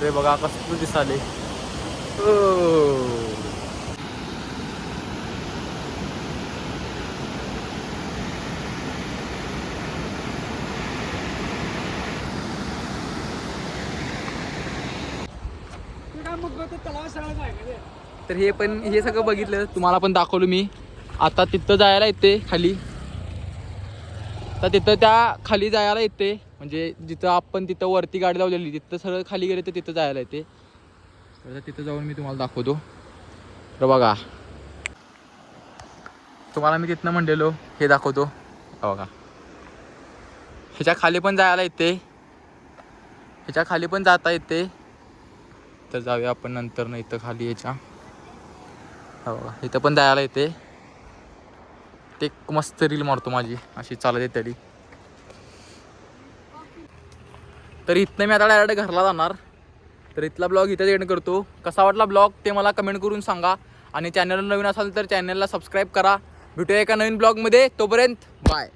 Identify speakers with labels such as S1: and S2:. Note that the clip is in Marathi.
S1: ते बघा कसं दिसाले ओ. तर हे पण हे सगळं बघितलं. तुम्हाला पण दाखवलं मी. आता तिथं जायला येते खाली. तर तिथं त्या खाली जायला येते. म्हणजे जिथं आपण तिथं वरती गाडी लावलेली तिथं सगळं खाली गेले तर तिथं जायला येते. तर तिथं जाऊन मी तुम्हाला दाखवतो. तर बघा. तुम्हाला मी तिथनं म्हणलेलो हे दाखवतो. बघा. ह्याच्या खाली पण जायला येते. ह्याच्या खाली पण जाता येते. तर जाऊया आपण नंतर ना इथं खाली याच्या. हो इथं पण जायला येते. ते मस्त रील मारतो माझी अशी चालत येते तरी तर इथनं मी आता डायरेक्ट घरला जाणार. तर इथला ब्लॉग इथं एंड करतो. कसा वाटला ब्लॉग ते मला कमेंट करून सांगा. आणि चॅनल नवीन असाल तर चॅनलला सबस्क्राईब करा. भेटूया एका नवीन ब्लॉगमध्ये. तोपर्यंत बाय